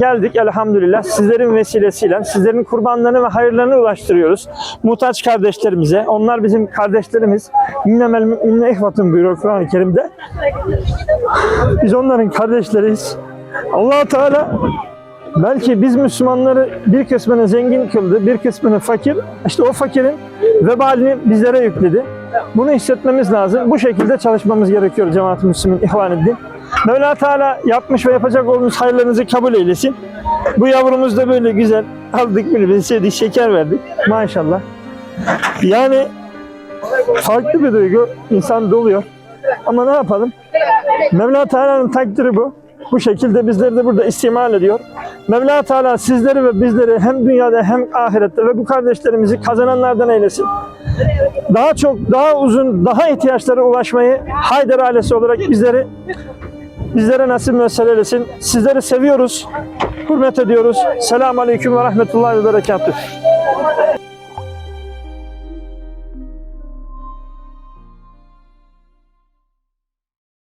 geldik elhamdülillah sizlerin vesilesiyle sizlerin kurbanlarını ve hayırlarını ulaştırıyoruz. Muhtaç kardeşlerimize. Onlar bizim kardeşlerimiz. İnnemel müminne ihvatun buyuruyor Kur'an-ı Kerim'de. Biz onların kardeşleriyiz. allah Teala belki biz Müslümanları bir kısmını zengin kıldı, bir kısmını fakir. İşte o fakirin vebalini bizlere yükledi. Bunu hissetmemiz lazım. Bu şekilde çalışmamız gerekiyor cemaat-i Müslümin, ihvan Mevla Teala yapmış ve yapacak olduğunuz hayırlarınızı kabul eylesin. Bu yavrumuz da böyle güzel. Aldık böyle bir sevdik, şeker verdik. Maşallah. Yani farklı bir duygu. insan doluyor. Ama ne yapalım? Mevla Teala'nın takdiri bu. Bu şekilde bizleri de burada istimal ediyor. Mevla Teala sizleri ve bizleri hem dünyada hem ahirette ve bu kardeşlerimizi kazananlardan eylesin. Daha çok, daha uzun, daha ihtiyaçlara ulaşmayı Haydar ailesi olarak bizleri bizlere nasip müessel eylesin. Sizleri seviyoruz, hürmet ediyoruz. Selamun Aleyküm ve Rahmetullahi ve Berekatuhu.